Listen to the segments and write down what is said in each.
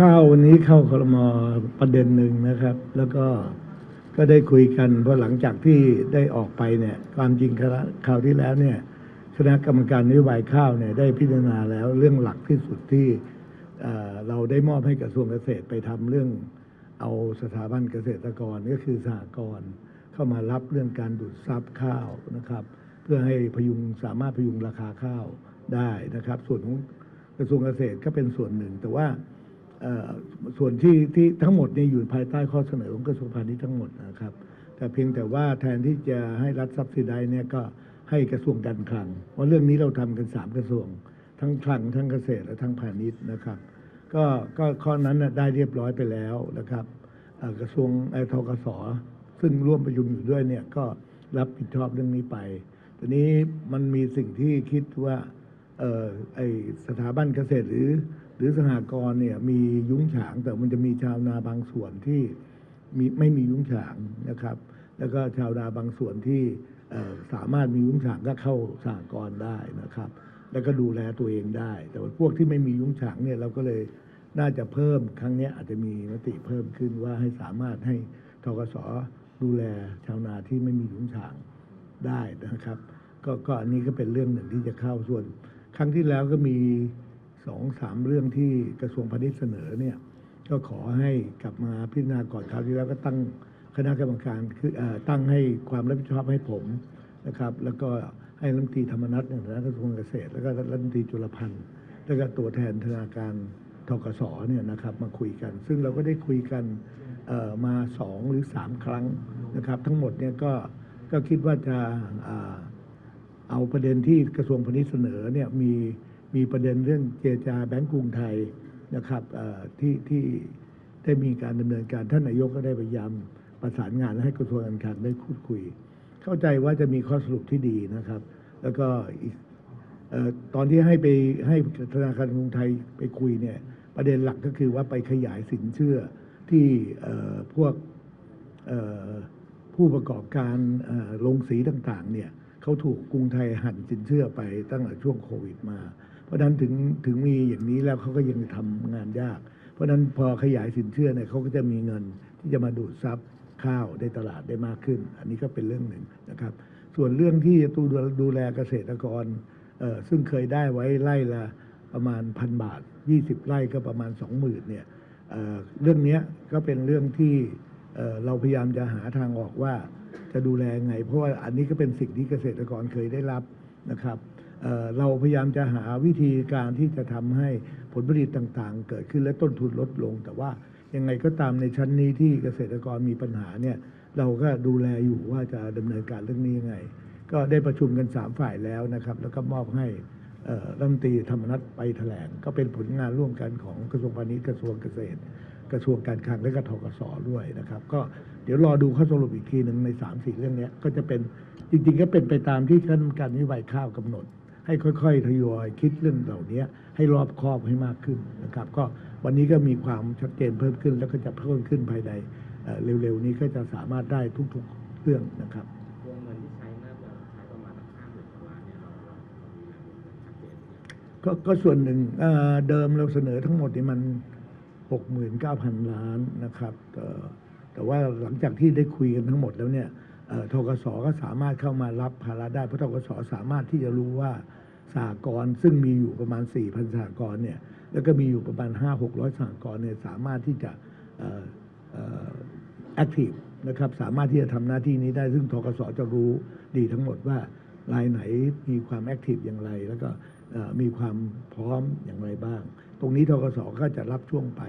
ข้าววันนี้เข้าครมประเด็นหนึ่งนะครับ แล้วก็ก็ได้คุยกันเพราะหลังจากที่ได้ออกไปเนี่ยความจริงคณะคราวที่แล้วเนี่ยคณะกรรมการนโยบายข้าวเนี่ยได้พิจารณาแล้วเรื่องหลักที่สุดที่เเราได้มอบให้กระทรวงเกษตรไปทำเรื่องเอาสถาบันเกษตรกรก็คือสหกรณ์เข้ามารับเรื่องการดูดซับข้าวนะครับ เพื่อให้พยุงสามารถพยุงราคาข้าวได้นะครับ ส่วนของกระทรวงเกษตรก็เป็นส่วนหนึ่ง แต่ว่า ส่วนที่ที่ทั้งหมดนี่อยู่ภายใต้ข้อเสนอของกระทรวงพาณิชย์ทั้งหมดนะครับ แต่เพียงแต่ว่าแทนที่จะให้รัฐซับซิไดเนี่ยก็ให้กระทรวงการคลังเพราะเรื่องนี้เราทำกันสามกระทรวง ทั้งคลังทั้งเกษตรและทั้งพาณิชย์นะครับ ก็ก็ข้อนั้นน่ได้เรียบร้อยไปแล้วนะครับกระทรวงไอทกสซึ่งร่วมประชุมอยู่ด้วยเนี่ยก็รับผิดชอบเรื่องนี้ไปทีนี้มันมีสิ่งที่คิดว่าเออไอสถาบันเกษตรหรือ หรือสหกรณ์เนี่ยมียุ้งฉางแต่มันจะมีชาวนาบางส่วนที่มีไม่มียุ้งฉางนะครับ แล้วก็ชาวนาบางส่วนที่สามารถมียุ้งฉางก็เข้าสหกรณ์ได้นะครับ แล้วก็ดูแลตัวเองได้ แต่ว่าพวกที่ไม่มียุ้งฉางเนี่ยเราก็เลยน่าจะเพิ่มครั้งนี้อาจจะมีมติเพิ่มขึ้นว่าให้สามารถให้ทกสดูแลชาวนาที่ไม่มียุ้งฉางได้นะครับ ก็ก็อันนี้ก็เป็นเรื่องหนึ่งที่จะเข้าส่วน ครั้งที่แล้วก็มี สองสามเรื่องที่กระทรวงพาณิชย์เสนอเนี่ยก็ขอให้กลับมาพิจารณาก่อนคราวที่แล้วก็ตั้งคณะกรรมการคือตั้งให้ความรับผิดชอบให้ผมนะครับ แล้วก็ให้รัฐมนตรีธรรมนัฐในฐานะกระทรวงเกษตร แล้วก็รัฐมนตรีจุลพันธ์แล้วก็ตัวแทนธนาคารทกสเนี่ยนะครับมาคุยกัน ซึ่งเราก็ได้คุยกันมาสองหรือสามครั้งนะครับ ทั้งหมดเนี่ยก็ก็คิดว่าจะเอาประเด็นที่กระทรวงพาณิชย์เสนอเนี่ยมี มีประเด็นเรื่องเจจาแบงก์กรุงไทยนะครับที่ที่ได้มีการดำเนินการท่านนายกก็ได้พยายามประสานงานให้กระทรวงการคลังได้พูดคุย เข้าใจว่าจะมีข้อสรุปที่ดีนะครับ แล้วก็อีกตอนที่ให้ไปให้ธนาคารกรุงไทยไปคุยเนี่ยประเด็นหลักก็คือว่าไปขยายสินเชื่อที่พวกผู้ประกอบการเอ่อโรงสีต่างๆเนี่ยเขาถูกกรุงไทยหั่นสินเชื่อไปตั้งแต่ช่วงโควิดมา เพราะฉะนั้นถึงถึงมีอย่างนี้แล้วเขาก็ยังทำงานยาก เพราะฉะนั้นพอขยายสินเชื่อเนี่ยเขาก็จะมีเงินที่จะมาดูดซับข้าวในตลาดได้มากขึ้น อันนี้ก็เป็นเรื่องหนึ่งนะครับ ส่วนเรื่องที่จะดูดูแลเกษตรกรเออซึ่งเคยได้ไว้ไร่ละประมาณพันบาท 20 ไร่ก็ประมาณ 20,000เนี่ยเเรื่องนี้ก็เป็นเรื่องที่เเราพยายามจะหาทางออกว่าจะดูแลไง เพราะว่าอันนี้ก็เป็นสิ่งที่เกษตรกรเคยได้รับนะครับ เราพยายามจะหาวิธีการที่จะทำให้ผลผลิตต่างๆ เกิดขึ้นและต้นทุนลดลง แต่ว่ายังไงก็ตามในชั้นนี้ที่เกษตรกรมีปัญหาเนี่ยเราก็ดูแลอยู่ว่าจะดำเนินการเรื่องนี้ยังไง ก็ได้ประชุมกันสามฝ่ายแล้วนะครับ แล้วก็มอบให้รัฐมนตรีธรรมนัฐไปแถลง ก็เป็นผลงานร่วมกันของกระทรวงพาณิชย์กระทรวงเกษตร กระทรวงการคลังและก็ทกสด้วยนะครับ ก็เดี๋ยวรอดูข้อสรุปอีกทีหนึ่งใน3ามสี่เรื่องนี้ก็จะเป็นจริงๆ ก็เป็นไปตามที่คณะกรรมการนโยบายข้าวกำหนด ให้ค่อยๆทยอยคิดเรื่องเหล่านี้ให้รอบคอบให้มากขึ้นนะครับ ก็วันนี้ก็มีความชัดเจนเพิ่มขึ้น แล้วก็จะเพิ่มขึ้นภายในเอ่อเร็วๆนี้ก็จะสามารถได้ทุกๆเรื่องนะครับวงเงินที่ใช้น่าจะใช้ประมาณห้าหมื่นกว่าล้านเนี่ยเราเราชัดเจนเนี่ยก็ก็ส่วนหนึ่งเอ่อเดิมเราเสนอทั้งหมดนี่มัน 69,000 ล้านนะครับเอ่อแต่ว่าหลังจากที่ได้คุยกันทั้งหมดแล้วเนี่ยเอ่อ ทกสก็สามารถเข้ามารับภาระได้เพราะทกสสามารถที่จะรู้ว่าสหกรณ์ซึ่งมีอยู่ประมาณ 4,000สหกรณ์เนี่ยแล้วก็มีอยู่ประมาณ 5-600สหกรณ์เนี่ยสามารถที่จะแอคทีฟนะครับสามารถที่จะทำหน้าที่นี้ได้ซึ่งทกสจะรู้ดีทั้งหมดว่ารายไหนมีความแอคทีฟอย่างไร แล้วก็มีความพร้อมอย่างไรบ้าง ตรงนี้ทกสก็จะรับช่วงไป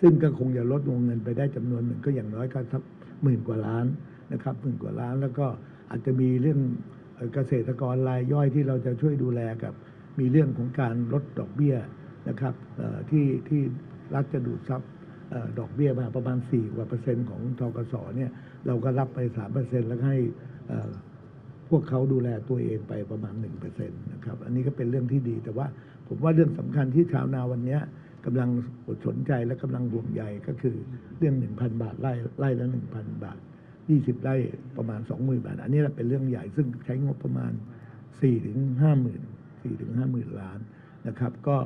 ซึ่งก็คงจะลดวงเงินไปได้จำนวนหนึ่งก็อย่างน้อยก็สักหมื่นกว่าล้าน นะครับหมื่นกว่าล้าน แล้วก็อาจจะมีเรื่องเกษตรกรรายย่อยที่เราจะช่วยดูแลกับ มีเรื่องของการลดดอกเบี้ยนะครับที่ที่รัฐจะดูดซับดอกเบี้ยมาประมาณ4กว่าเปอร์เซ็นต์ของทกสเนี่ยเราก็รับไป3เปอร์เซ็นต์แล้วให้พวกเขาดูแลตัวเองไปประมาณ1%นต์นะครับอันนี้ก็เป็นเรื่องที่ดี แต่ว่าผมว่าเรื่องสำคัญที่ชาวนาวันนี้กำลังสนใจและกำลังห่วงใยก็คือเรื่อง 1,000 บาทไร่ไร่ละ1,000 บาท 20ไร่ประมาณ 20,000 บาท อันนี้เป็นเรื่องใหญ่ซึ่งใช้งบประมาณ 4 ถึง 50,000 4 ถึง 50,000 ล้านนะครับ ก็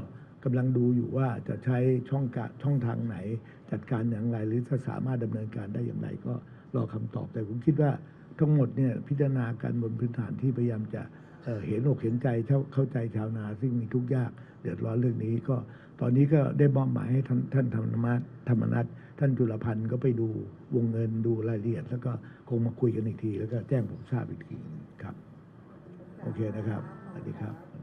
กำลังดูอยู่ว่าจะใช้ช่องกะช่องทางไหน จัดการอย่างไร หรือจะสามารถดำเนินการได้อย่างไร ก็รอคำตอบแต่ผมคิดว่าทั้งหมดเนี่ยพิจารณากันบนพื้นฐานที่พยายามจะเเห็นอกเห็นใจเข้าเข้าใจชาวนาซึ่งมีทุกข์ยากเดือดร้อนเรื่องนี้ก็ตอนนี้ก็ได้มอบหมายให้ท่านท่านธรรมนัฐธรรมนัฐ ท่านจุลพันธ์ก็ไปดูวงเงินดูรายละเอียด แล้วก็คงมาคุยกันอีกที แล้วก็แจ้งผมทราบอีกทีครับ โอเคนะครับสวัสดีครับ